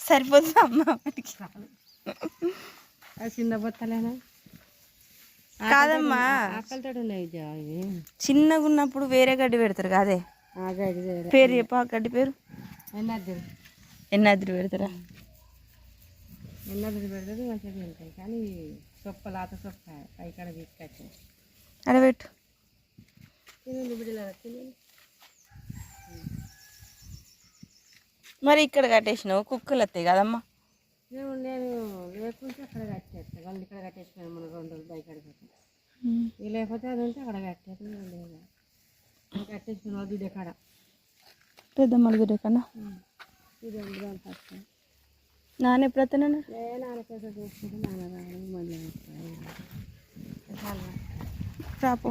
సరిపోతుంది అమ్మ. అది చిన్న బొత్తలేనా? కాదమ్మా. ఆకలితో ఉన్నాయి చిన్నగా ఉన్నప్పుడు వేరే గడ్డి పెడతారు కాదే పేరు చెప్పు ఆ గడ్డి పేరు. ఎన్నది ఎన్నాద్రి పెడతారా? ఎన్నది పెడతాడు మంచిగా తింటాయి కానీ సొప్ప లాత సొప్ప పైకాడ తీసుకొచ్చి అడబెట్టు తినండి బిడ్డలారా తినండి. మరి ఇక్కడ కట్టేసినావు? కుక్కలు వస్తాయి కదమ్మా. నేను నేను లేకుంటే అక్కడ కట్టేస్తాను వాళ్ళు ఇక్కడ మన రెండు రోజులు బయట కడిపోతాను ఇది లేకపోతే అది ఉంటే అక్కడ లేదు. వాళ్ళు దుడ్డే కాడ. పెద్ద ఇది ఫస్ట్ నాన్న ఎప్పుడు వస్తానన్నా ఏ నాన్న. రాపో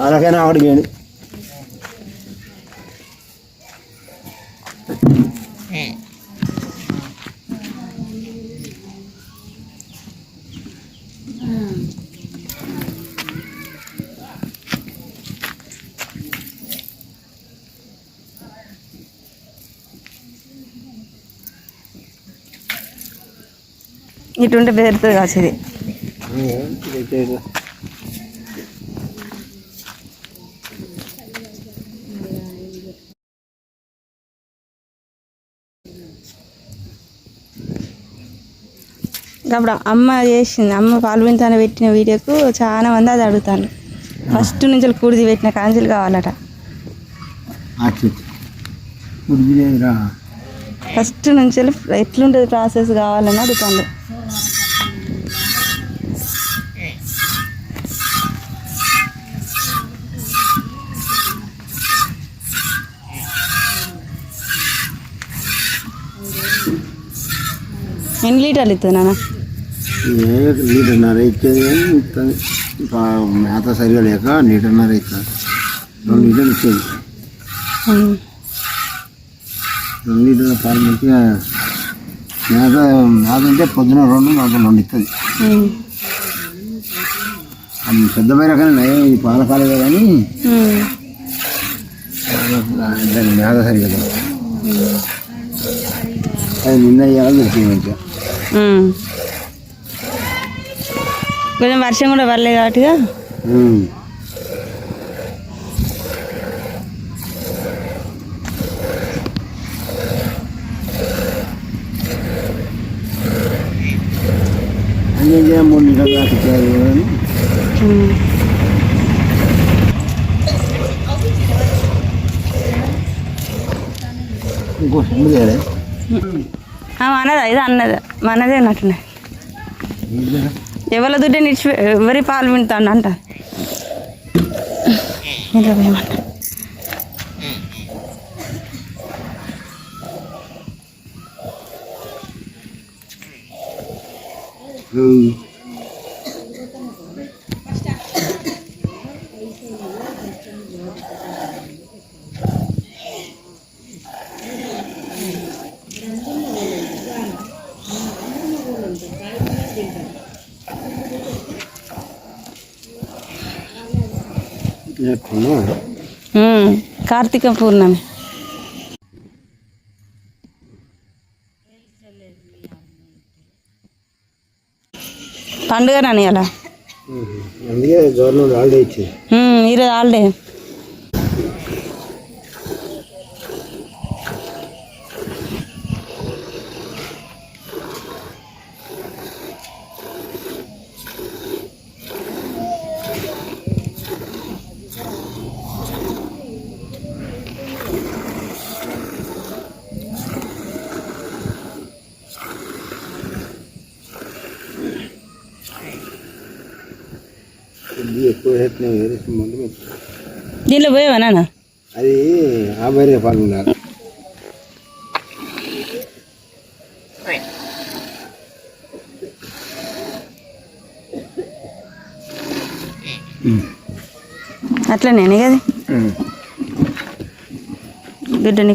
అలాగైనా ఆవిడ ఇటుంటే బెదురుతుంది కాసేది అప్పుడు అమ్మ చేసింది. అమ్మ పాలు వింతాన పెట్టిన వీడియోకు చాలా మంది అది అడుగుతాను ఫస్ట్ నుంచి కూడిది పెట్టిన కాంజీలు కావాలట. ఫస్ట్ నుంచి ఎట్లుంటుంది ప్రాసెస్ కావాలని అడుగుతాను ఎన్ని లీటర్లు ఇస్తుంది నాన్న ఏ లీటర్న్నర ఇచ్చేది కానీ ఇస్తుంది. పా- మేత సరిగా లేక లీటర్న్నర ఇస్తుంది రెండు లీటర్లు ఇచ్చేది ఉమ్. రెండు లీటర్ల పాలు మంచిగా మేత మేత ఉంటే పొద్దున రెండు నాకు రెండు ఇస్తుంది ఉమ్. అది పెద్ద పైన కానీ నయం ఇది పాల కాలేదే కానీ ఉమ్. దాని మేత సరిగా లేదు అది నిన్న ఇయ్యాలి దొరికింది మంచిగా ఉమ్. కొంచెం వర్షం కూడా పడలేదు కాబట్టిగా. ఇంకో మనదా ఇది అన్నది. మనదే అన్నట్టున్నాయి ఎవరి దుడ్డే నిడిచి ఎవరి పాలు వింటాను అంట. ఇలా Mm. కార్తీక పూర్ణమి. పండుగ నాని అలా అందుకే గవర్నమెంట్ హాలిడే ఇచ్చింది ఈరోజు హాలిడే. ఇది ఎక్కువ వేస్తున్నాం వేరే. దీనిలో పోయావా నాన్న? అది ఆ బరే పాలు ఉండాలి అట్లనే కదా బిడ్డని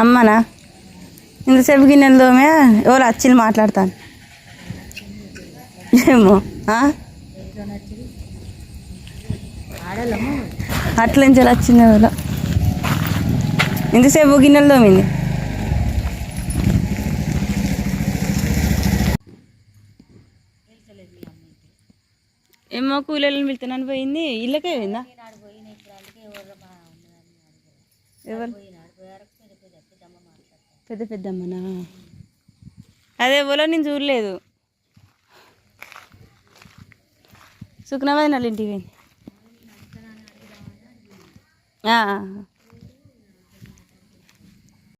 అమ్మనా? ఇంతసేపు గిన్నెలు దోమే ఎవరు వచ్చిలు మాట్లాడతాను ఏమో ఆ? అట్ల నుంచి వచ్చింది ఎవరో. ఇంతసేపు గిన్నెలు తోమింది. ఏమో కూలీలను పిలుతున్నాను పోయింది. ఇళ్ళకే పోయిందా? ఎవరు? పెద్ద పెద్దమ్మనా అదే ఎవరో నేను చూడలేదు. సుఖనవాది వాళ్ళ ఇంటికి పోయింది. ఆ,